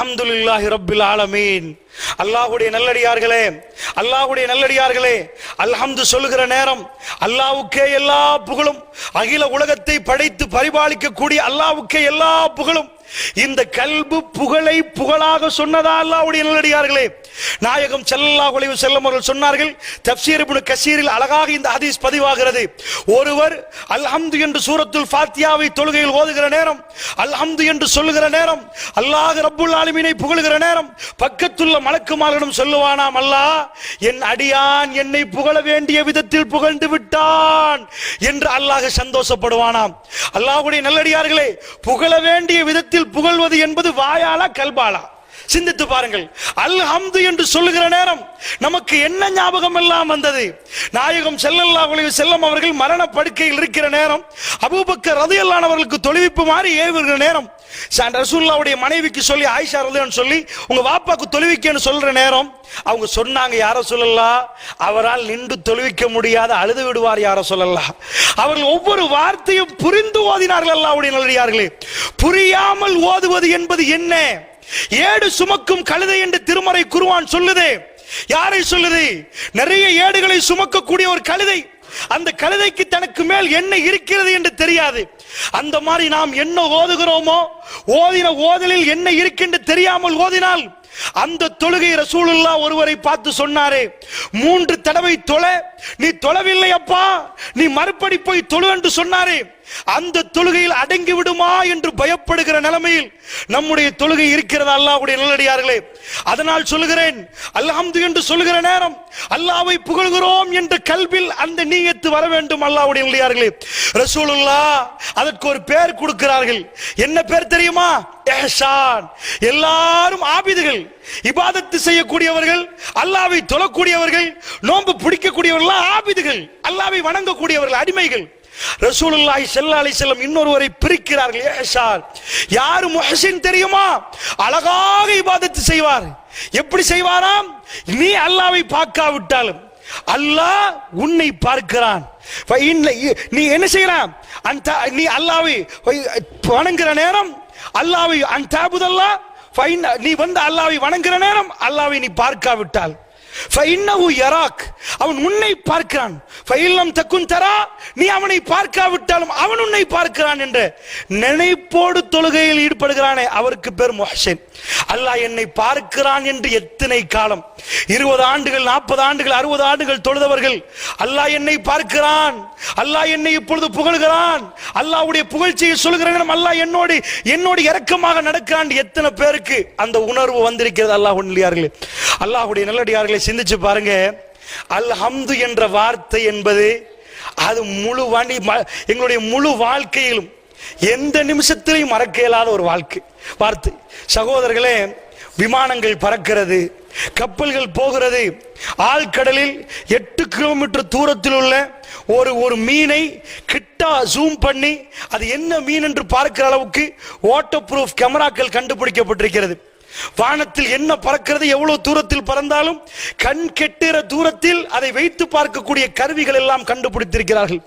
அலமதுல்லாஹி ரபில் ஆலமீன். அல்லாஹுடைய நல்லடியார்களே அல்லாஹுடைய நல்லடியார்களே அல்ஹம்து சொல்லுகிற நேரம் அல்லாவுக்கே எல்லா புகழும் அகில உலகத்தை படைத்து பரிபாலிக்கக்கூடிய அல்லாவுக்கே எல்லா புகழும் இந்த கல்பு புகழை புகழாக சொன்னதா அல்லாவுடைய நல்லடியார்களே. நாயகம் செல்லா அலைஹி செல்லும் அவர்கள் சொன்னார்கள் தப்சீர் இப்னு கசீரில் அழகாக இந்த ஹதீஸ் பதிவாகிறது. ஒருவர் அல்ஹம்து என்று சூரத்துல் ஃபாத்தியாவை தொழுகையில் ஓதுகிற நேரம் அல்ஹம்து என்று சொல்லுகிற நேரம் அல்லாஹ் ரப்புல் ஆலமீனை புகழுகிற நேரம் பக்கத்துள்ள மலக்குமாரிடம் சொல்லுவானாம் அல்லாஹ் என் அடியான் என்னை புகழ வேண்டிய விதத்தில் புகழ்ந்து விட்டான் என்று அல்லாஹ் சந்தோஷப்படுவானாம். அல்லாஹ்வுடைய நல்லடியார்களே புகழ வேண்டிய விதத்தில் புகழ்வது என்பது வாயாலா கல்பாலா? சிந்தித்து பாருங்கள். அல்ஹம்து என்று சொல்லுகிற நேரம் நமக்கு என்ன ஞாபகம் எல்லாம் வந்தது? நாயகம் செல்லல்லா ஒளிவு செல்லம் அவர்கள் மரண படுக்கையில் இருக்கிற நேரம் அபூபக்கர் ரலியல்லாஹு அவர்களுக்கு தொழுவிப்பு மாறி ஏவுகிற நேரம் ரசூல்லாவுடைய மனைவிக்கு சொல்லி ஆயிஷா ரலியல்லாஹு சொல்லி உங்க வாப்பாக்கு தொழுவிக்கன்னு சொல்ற நேரம் அவங்க சொன்னாங்க யார சொல்லலாம் அவரால் நின்று தொழுவிக்க முடியாத அழுது விடுவார் யார சொல்லலாம் அவர்கள் ஒவ்வொரு வார்த்தையும் புரிந்து ஓதினார்கள் அல்லாவுடைய நல்லடியார்களே புரியாமல் ஓதுவது என்பது என்ன? ஏடு சுமக்கும் கழுதை என்று திருமறை குருவான் சொல்லுதே. யாரை சொல்லுது? நிறைய ஏடுகளை சுமக்கக்கூடிய ஒரு கழுதை. அந்த கழுதைக்கு தனக்கு மேல் என்ன இருக்கிறது என்று தெரியாது. அந்த மாதிரி நாம் என்ன ஓதுகிறோமோ ஓதின ஓதலில் என்ன இருக்கின்ற தெரியாமல் ஓதினால் அந்த தொழுகை ரசூலுல்லா ஒருவரை பார்த்து சொன்னாரே மூன்று தடவை தொலை நீ தொழவில்லை அப்பா நீ மறுபடி போய் தொழு என்று சொன்னாரே. அந்த தொழுகையில் அடங்கி விடுமா என்று பயப்படுகிற நிலைமையில் நம்முடைய தொழுகை இருக்கிறதா? அல்லாஹ்வுடைய நல்லடியார்களே அதனால் சொல்லுகிறேன் அல்ஹம்து என்று சொல்லுகிற நேரம் அல்லாஹ்வை புகழ்கிறோம் என்ற கல்வில் அந்த நீயத்து வர வேண்டும் அல்லாஹ்வுடைய நல்லடியார்களே ரசூலுல்லா அதற்கு ஒரு பேர் கொடுக்கிறார்கள். என்ன பேர் தெரியுமா? எஹ்சான். எல்லாரும் ஆபிதுகள். இபாதத்து செய்யக்கூடியவர்கள் அல்லாவை தொழக்கூடியவர்கள் நோன்பு பிடிக்கக்கூடியவர்கள் ஆபிதுகள். அல்லாவை வணங்கக்கூடியவர்கள் அடிமைகள். ரசூலுல்லாஹி ஸல்லல்லாஹு அலைஹி வஸல்லம் இன்னொருவரை பிரிக்கிறார்கள். ஏஷால் யார் முஹ்சின் தெரியுமா? அழகாக இபாதத்து செய்வார். எப்படி செய்வாராம்? நீ அல்லாவை பார்க்காவிட்டாலும். அல்லாஹ் உன்னை பார்க்கிறான். நீ என்ன செய்யலாம்? அந்த நீ அல்லாவை வணங்குற நேரம் அல்லாவை அன் தாபுதல்லா நீ வந்து அல்லாவை வணங்குற நேரம் அல்லாவை நீ பார்க்காவிட்டால். யராக் அவன் உன்னை பார்க்கிறான். ஃபைல்லம் தக்குன் தரா நீ அவனை பார்க்காவிட்டாலும் அவன் உன்னை பார்க்கிறான் என்ற நினைப்போடு தொழுகையில் ஈடுபடுகிறானே அவருக்கு பேர் முஹ்சின். அல்லாஹ் என்னை பார்க்கிறான் என்று எத்தனை காலம்? இருபது ஆண்டுகள் நாற்பது ஆண்டுகள் அறுபது ஆண்டுகள் தொழுதவர்கள் அல்லாஹ் என்னை பார்க்கிறான். அல்லாஹ் என்னை இப்பொழுது புகழ்கிறான். அல்லாஹ்வுடைய புகழ்ச்சியை சொல்கிறேன் அல்லாஹ் என்னோடு என்னோடு இறக்கமாக நடக்கிறான் எத்தனை பேருக்கு அந்த உணர்வு வந்திருக்கிறது அல்லாஹ் இல்லையார்களே அல்லாஹ்வுடைய நல்லடியார்களே சிந்திச்சு பாருங்க. அல்ஹம்து என்ற வார்த்தை என்பது அது முழு வாண்டி எங்களுடைய முழு வாழ்க்கையிலும் எந்த நிமிஷத்திலையும் மறக்க இயலாத ஒரு வாழ்க்கை வார்த்தை. சகோதரர்களே விமானங்கள் பறக்கிறது கப்பல்கள் போகிறது ஆழ்கடலில் எட்டு கிலோமீட்டர் தூரத்தில் உள்ள ஒரு ஒரு மீனை கிட்டா ஜூம் பண்ணி அது என்ன மீன் என்று பார்க்கிற அளவுக்கு வாட்டர் ப்ரூஃப் கேமராக்கள் கண்டுபிடிக்கப்பட்டிருக்கிறது. வானத்தில் என்ன பறக்கிறது எவ்வளவு தூரத்தில் பறந்தாலும் கண் கெட்டுற தூரத்தில் அதை வைத்து பார்க்கக்கூடிய கருவிகள் எல்லாம் கண்டுபிடித்திருக்கிறார்கள்.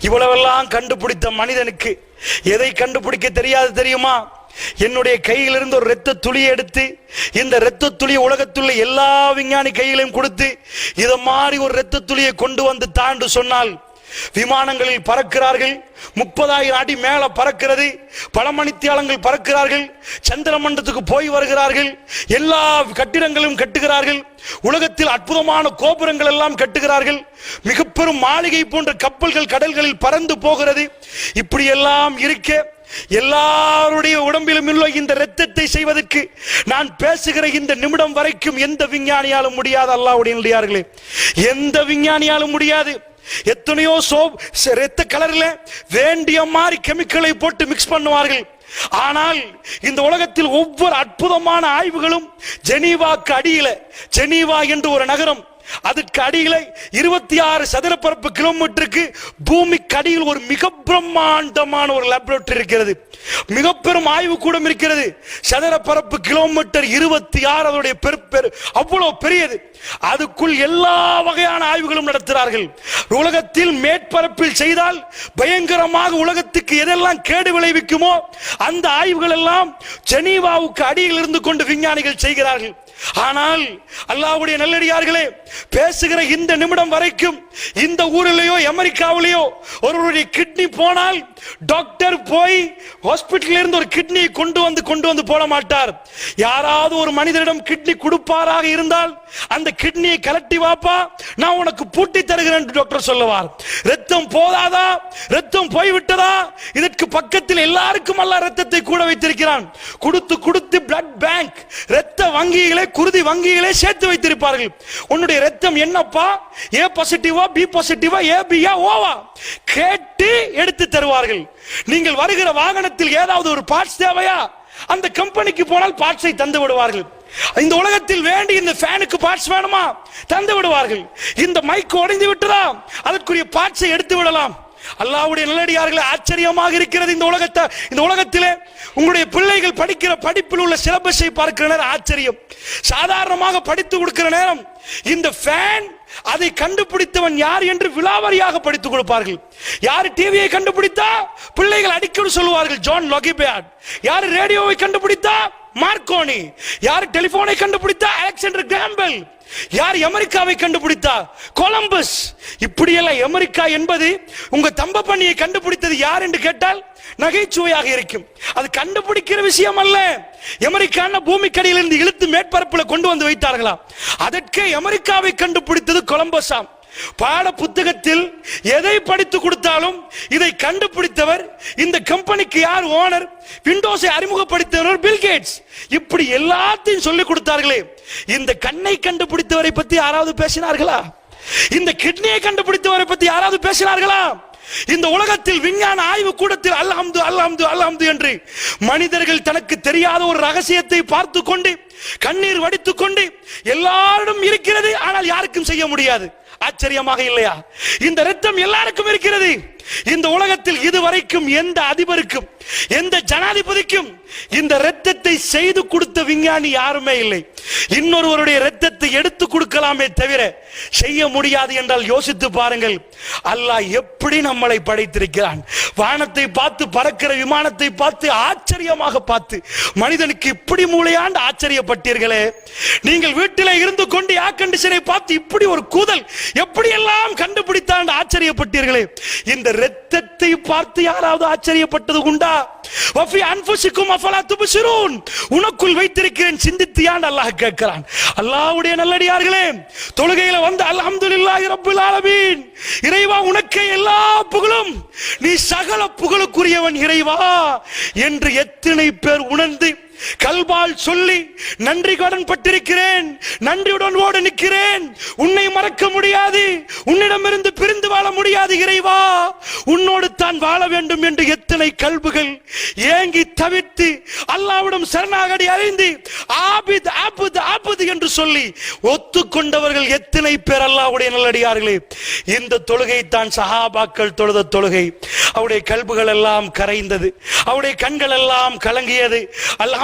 இவ்வளவெல்லாம் கண்டுபிடித்த மனிதனுக்கு எதை கண்டுபிடிக்க தெரியாது தெரியுமா? என்னுடைய கையிலிருந்து ஒரு இரத்த துளியை எடுத்து இந்த இரத்த துளியை உலகத்துள்ள எல்லா விஞ்ஞானி கையிலையும் கொடுத்து இதை மாதிரி ஒரு இரத்த துளியை கொண்டு வந்து தாண்டு சொன்னால் விமானங்களில் பறக்கிறார்கள். முப்பதாயிரம் அடி மேல பறக்கிறது. பல மணித்தியாலங்கள் பறக்கிறார்கள். சந்திர மண்டலத்துக்கு போய் வருகிறார்கள். எல்லா கட்டிடங்களும் கட்டுகிறார்கள். உலகத்தில் அற்புதமான கோபுரங்கள் எல்லாம் கட்டுகிறார்கள். மிக பெரும் மாளிகை போன்ற கப்பல்கள் கடல்களில் பறந்து போகிறது. இப்படி எல்லாம் இருக்க எல்லாருடைய உடம்பிலும் உள்ள இந்த இரத்தத்தை செய்வதற்கு நான் பேசுகிற இந்த நிமிடம் வரைக்கும் எந்த விஞ்ஞானியாலும் முடியாது. அல்லாவுடைய எந்த விஞ்ஞானியாலும் முடியாது. எத்தனையோ சோப் ரத்த கலர்ல வேண்டிய மாதிரி கெமிக்கலை போட்டு மிக்ஸ் பண்ணுவார்கள். ஆனால் இந்த உலகத்தில் ஒவ்வொரு அற்புதமான ஆய்வுகளும் ஜெனீவாக்கு அடியில ஜெனீவா என்று ஒரு நகரம் அதற்கு அடியிலே இருபத்தி ஆறு சதுரப்பரப்பு கிலோமீட்டருக்கு பூமிக்கு அடியில் ஒரு மிக பிரம்மாண்டமான ஒரு லேபரேட்டரி இருக்கிறது. மிக பெரும் ஆய்வு கூடம் இருக்கிறது சதுரப்பரப்பு கிலோமீட்டர் இருபத்தி ஆறு அதோடைய பெரு பெரு அவ்வளவு பெரியது. அதுக்குள் எல்லா வகையான ஆய்வுகளும் நடத்துகிறார்கள். உலகத்தில் மேற்பரப்பில் செய்தால் பயங்கரமாக உலகத்துக்கு எதெல்லாம் கேடு விளைவிக்குமோ அந்த ஆய்வுகள் எல்லாம் ஜெனீவாவுக்கு அடியில் இருந்து கொண்டு விஞ்ஞானிகள் செய்கிறார்கள். ஆனால் அல்லாவுடைய நல்லடியார்களே பேசுகிற இந்த நிமிடம் வரைக்கும் இந்த ஊரிலேயோ அமெரிக்காவிலேயோ ஒருவருடைய கிட்னி போனால் டாக்டர் போய் ஹாஸ்பிட்டல் இருந்து ஒரு கிட்னியை கொண்டு வந்து கொண்டு வந்து போட மாட்டார். யாராவது ஒரு மனிதரிடம் கிட்னி கொடுப்பாராக இருந்தால் அந்த கிட்னியை கலட்டி வாப்பா நான் உனக்கு பூட்டி தருகிறேன் டாக்டர் சொல்லுவார். ரத்தம் போதாதா? ரத்தம் போய்விட்டதா? இதற்கு பக்கத்தில் எல்லாருக்கும் அல்ல ரத்தத்தை கூட வைத்திருக்கிறான். கொடுத்து கொடுத்து பிளட் பேங்க் ரத்த வங்கிகளை குருதி வங்கிகளை சேர்த்து வைத்திருப்பார்கள். உன்னுடைய ரத்தம் என்னப்பா? ஏ பாசிட்டிவா பி பாசிட்டிவா ஏ ஓவா கேட்டு எடுத்து தருவார்கள். நீங்கள் வருகிற வாகனத்தில் ஏதாவது ஒரு பார்ட்ஸ் தேவையா? அந்த கம்பெனிக்கு போனால் பார்ட்ஸை தந்து விடுவார்கள். இந்த உலகத்தில் வேண்டி இந்த ஃபேனுக்கு பார்ட்ஸ் வேணுமா? தந்து விடுவார்கள். இந்த மைக் உடைந்து விட்டதா? அதற்குரிய பார்ட்ஸை எடுத்து விடலாம். அல்லாவுடைய நல்லடியார்களே ஆச்சரியமாக இருக்கிறது இந்த உலகத்தை. இந்த உலகத்திலே உங்களுடைய பிள்ளைகள் படிக்கிற படிப்பில் உள்ள சிலபஸை பார்க்கிற நேரம் ஆச்சரியம். சாதாரணமாக படித்து கொடுக்கிற நேரம் இந்த ஃபேன் அதை கண்டுபிடித்தவன் யார் என்று விலாவரியாக படித்துக் கொடுப்பார்கள். யார் டிவியை கண்டுபிடித்தா? பிள்ளைகள் அடிக்கடி சொல்லுவார்கள் ஜான் லொகிபேட் யார் ரேடியோவை கண்டுபிடித்தா? மார்க்கோனி யார் டெலிபோனை கண்டுபிடித்தா? அலெக்சாண்டர் கிராம்பெல் யார் அமெரிக்காவை கண்டுபிடித்தா? கொலம்பஸ் இப்படியெல்லாம் அமெரிக்கா என்பது உங்க தம்ப பண்ணியை கண்டுபிடித்தது யார் என்று கேட்டால் நகைச்சுவையாக இருக்கும். அது கண்டுபிடிக்கிற விஷயம் அல்ல. அமெரிக்கான பூமிக்கடியில் இருந்து இழுத்து மேற்பரப்புல கொண்டு வந்து வைத்தார்களா? அதற்கே அமெரிக்காவை கண்டுபிடித்தது கொலம்பஸாம் பாட புத்தகத்தில் எதை படித்து கொடுத்தாலும் இதை கண்டுபிடித்தவர் இந்த கம்பெனிக்கு யார்? ஓனர். விண்டோஸை அறிமுகப்படுத்தியவர் பில் கேட்ஸ். இப்படி எல்லாத்தையும் சொல்லி கொடுத்தார்களே. இந்த கண்ணை கண்டுபிடித்தவரை பத்தி யாராவது பேசினார்களா? இந்த கிட்னியை கண்டுபிடித்தவரை பத்தி யாராவது பேசினார்களா? இந்த உலகத்தில் விஞ்ஞான ஆய்வு கூடத்தில் அல்ஹம்து அல்ஹம்து அல்ஹம்து என்று மனிதர்கள் தனக்கு தெரியாத ஒரு ரகசியத்தை பார்த்து கொண்டு கண்ணீர் வடித்துக் கொண்டு எல்லாரிடம் இருக்கிறது ஆனால் யாருக்கும் செய்ய முடியாது. ஆச்சரியமாக இல்லையா? இந்த ரத்தம் எல்லாருக்கும் இருக்கிறது. இந்த உலகத்தில் இதுவரைக்கும் எந்த அதிபருக்கும் எந்த ஜனாதிபதிக்கும் இந்த ரத்தத்தை செய்து கொடுத்த விஞ்ஞானி யாருமே இல்லை. இன்னொருவருடைய ரத்தத்தை எடுத்து கொடுக்கலாமே தவிர செய்ய முடியாது என்றால் யோசித்து பாருங்கள். அல்லாஹ் எப்படி நம்மளை படைத்திருக்கிறான். வானத்தை பார்த்து பறக்கிற விமானத்தை பார்த்து ஆச்சரியமாக பார்த்து மனிதனுக்கு இப்படி மூளையாண்டு ஆச்சரியப்பட்டீர்களே? நீங்கள் வீட்டில் இருந்து கொண்டு ஏர் கண்டிஷனை பார்த்து இப்படி ஒரு கூதல் எப்படி எல்லாம் கண்டுபிடித்தாண்டு ஆச்சரியப்பட்டீர்களே? இந்த ரத்தத்தை பார்த்து யாராவது ஆச்சரியப்பட்டது உண்டா? வஃபி அன்புசிக்கும் அஃபலா துபுசிரூன் உனக்குள் வைத்திருக்கிறேன் சிந்தித்தியான் அல்லாஹ் கேட்கிறான்? அல்லாஹ்வுடைய நல்லடியார்களே தொழுகையில வந்து அல்ஹம்துலில்லாஹி ரப்பில் ஆலமீன். இறைவா உனக்கே எல்லா புகழும். நீ சகல புகழுக்குரியவன் இறைவா. என்று எத்தனை பேர் உணர்ந்து கல்பால் சொல்லி நன்றி கடன் பட்டிருக்கிறேன் நன்றியுடன் ஓட நிற்கிறேன். உன்னை மறக்க முடியாது உன்னிடமிருந்து பிரிந்து வாழ முடியாது இறைவா. உன்னோடு தான் வாழ வேண்டும் என்று எத்தனை கல்புகள் ஏங்கி தவிர்த்து அல்லாவிடம் சரணாகடி அறிந்து ஆபித் ஆபுத் ஆபுத் என்று சொல்லி ஒத்துக்கொண்டவர்கள் எத்தனை பேர் அல்லாவுடைய நல்லடியார்களே. இந்த தொழுகை தான் சஹாபாக்கள் தொழுத தொழுகை. அவருடைய கல்புகள் எல்லாம் கரைந்தது. அவருடைய கண்கள் எல்லாம் கலங்கியது.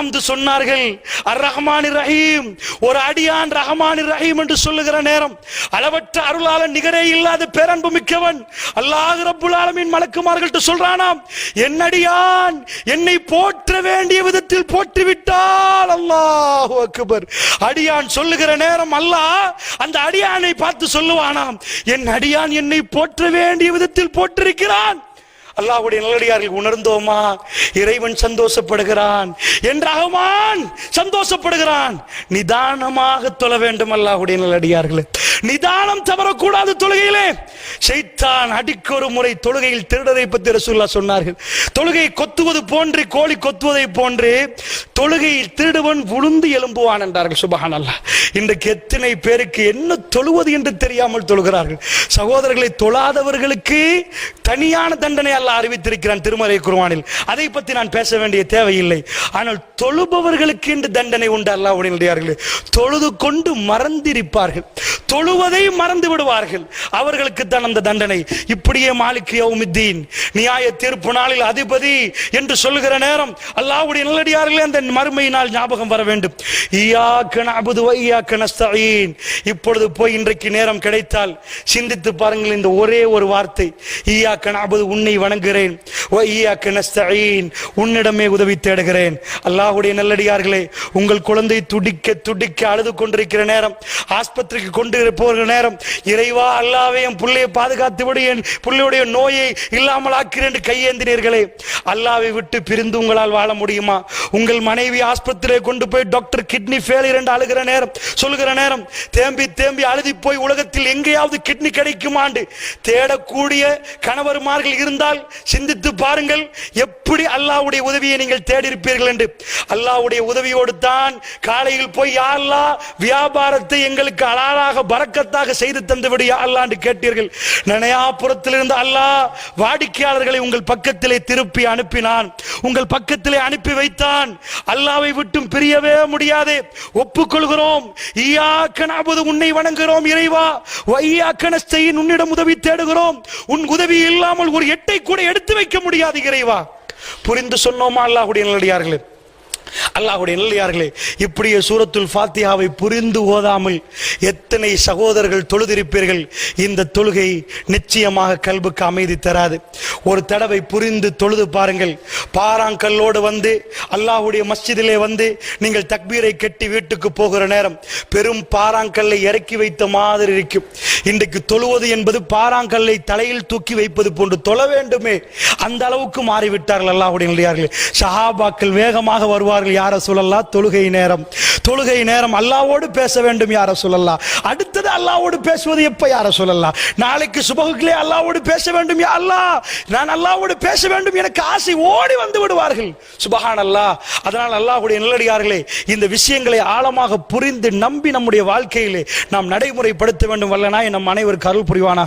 அல்ஹம்து சொன்னார்கள் அர் ரஹ்மான் ரஹீம் ஒரு அடியான் ரஹ்மான் ரஹீம் என்று சொல்லுகிற நேரம் அளவற்ற அருளாளன் நிகரே இல்லாத பேரன்பு மிக்கவன் அல்லாஹ் ரப்புல் ஆலமின் மலக்குமார்கள்ட்ட சொல்றானாம் என்னடியான் என்னை போற்ற வேண்டிய விதத்தில் போற்றி விட்டால் அல்லாஹ் அக்பர். அடியான் சொல்லுகிற நேரம் அல்லாஹ் அந்த அடியானை பார்த்து சொல்லுவானாம் என் அடியான் என்னை போற்ற வேண்டிய விதத்தில் போற்றிருக்கிறான். அல்லாஹுடைய நல்லடியார்கள் உணர்ந்தோமா? இறைவன் சந்தோஷப்படுகிறான் என்றாகமான் சந்தோஷப்படுகிறான். நிதானமாக தொழ வேண்டும் அல்லாஹுடைய நல்லடியார்களே. நிதானம் தவறக்கூடாது தொழுகையிலே. ஷைத்தான் அடிக்கொரு முறை தொழுகையில் திருடரை பத்தி ரசூல்லா சொன்னார்கள். தொழுகை கொத்துவது போன்று கோழி கொத்துவதை போன்று தொழுகையில் திருடுவன் விழுந்து எழும்புவான் என்றார்கள். சுபஹான் அல்லாஹ் இன்றைக்கு எத்தனை பேருக்கு என்ன தொழுவது என்று தெரியாமல் தொழுகிறார்கள். சகோதரர்களை தொழாதவர்களுக்கு தனியான தண்டனை அல்லாஹ் அறிவித்திருக்கிறான் திருமறை குருவானில். அதை பற்றி நான் பேச வேண்டிய தேவையில்லை. ஆனால் தொழுபவர்களுக்கு என்று தண்டனை உண்டு அல்லாஹ்வுடைய தொழுது கொண்டு மறந்திருப்பார்கள். தொழுவதை மறந்து விடுவார்கள். அவர்களுக்கு தான் அந்த தண்டனை. இப்படியே மாலிக் யௌமித்தீன் நியாய தீர்ப்பு நாளில் அதிபதி என்று சொல்லுகிற நேரம் அல்லாவுடைய நல்லடியார்களே அந்த மறுமையினால் ஞாபகம் வர வேண்டும். ஈயாக்க நஅபுது வ ஈயாக்க இப்பொழுது போய் இன்றைக்கு நேரம் கிடைத்தால் சிந்தித்து பாருங்கள் இந்த ஒரே ஒரு வார்த்தை. ஈயாக்க நஅபுது உன்னை வணங்குகிறேன். உன்னிடமே உதவி தேடுகிறேன். அல்லாஹுடைய நல்லடியார்களே உங்கள் குழந்தை துடிக்க துடிக்க அழுது கொண்டிருக்கிற நேரம் ஆஸ்பத்திரிக்கு கொண்டு போகிற நேரம் இறைவா அல்லாவே என் பிள்ளையை பாதுகாத்து விடு என் பிள்ளையுடைய நோயை இல்லாமல் ஆக்கிறேன் கையேந்தினீர்களே. அல்லாவை விட்டு பிரிந்து உங்களால் வாழ முடியுமா? உங்கள் மனைவி ஆஸ்பத்திரியை கொண்டு போய் டாக்டர் கிட்னி ஃபெயிலியர் என்று அழுகிற நேரம் சொல்லுகிற நேரம் தேம்பி தேம்பி அழுதி போய் உலகத்தில் எங்கேயாவது கிட்னி கிடைக்குமாண்டு தேடக்கூடிய கணவர்மார்கள் இருந்தால் சிந்தித்து பாருங்கள் எப்படி அல்லாவுடைய உதவியை நீங்கள் தேடி இருப்பீர்கள் என்று. அல்லாவுடைய உதவியோடு தான் காலையில் போய் யா வியாபாரத்தை எங்களுக்கு அலாலாக பறக்கத்தாக செய்து தந்து என்று கேட்டீர்கள். நனையாபுரத்திலிருந்து அல்லாஹ் வாடிக்கையாளர்களை உங்கள் பக்கத்திலே திருப்பி அனுப்பினான். உங்கள் பக்கத்திலே அனுப்பி வைத்தான். அல்லாவை விட்டும் பிரியவே முடியாது. ஒப்புக்கொள்கிறோம். உன்னை வணங்குகிறோம் இறைவா. வையாக்க உன்னிடம் உதவி தேடுகிறோம். உன் உதவி இல்லாமல் ஒரு எட்டை கூட எடுத்து வைக்க முடியாது இறைவா. புரிந்து சொன்னோமா அல்லாஹுடைய நல்லடியார்களே அல்லாஹுடைய நல்லியார்களே இப்படியே சூரத்துல் ஃபாத்தியாவை புரிந்து ஓதாமல் எத்தனை சகோதரர்கள் தொழுதிருப்பீர்கள்? இந்த தொழுகை நிச்சயமாக கல்புக்கு அமைதி தராது. ஒரு தடவை புரிந்து தொழுது பாருங்கள். பாறாங்கல்லோடு வந்து அல்லாஹுடைய மஸ்ஜிதிலே வந்து நீங்கள் தக்பீரை கட்டி வீட்டுக்கு போகிற நேரம் பெரும் பாறாங்கல்லை இறக்கி வைத்த மாதிரி இருக்கும். இன்றைக்கு தொழுவது என்பது பாறாங்கல்லை தலையில் தூக்கி வைப்பது போன்று தொழ வேண்டுமே. அந்த அளவுக்கு மாறிவிட்டார்கள் அல்லாஹுடைய நல்லடியார்களே சஹாபாக்கள் வேகமாக வருவார்கள். யார சொல்லல்லா தொழுகை நேரம். தொழுகை நேரம் அல்லாவோடு பேச வேண்டும் யார சொல்லல்லா அடுத்தது அல்லாவோடு பேசுவது எப்ப யார சொல்லலாம் நாளைக்கு சுபகுக்களே அல்லாவோடு பேச வேண்டும் யா அல்லாஹ் நான் அல்லாவோடு பேச வேண்டும் எனக்கு ஆசை ஓடி வந்து விடுவார்கள். சுபஹான் அல்லா அதனால் அல்லாஹுடைய நல்லடியார்களே இந்த விஷயங்களை ஆழமாக புரிந்து நம்பி நம்முடைய வாழ்க்கையிலே நாம் நடைமுறைப்படுத்த வேண்டும். வல்லனா நம் அனைவருக்கு அருள் புரிவானாக.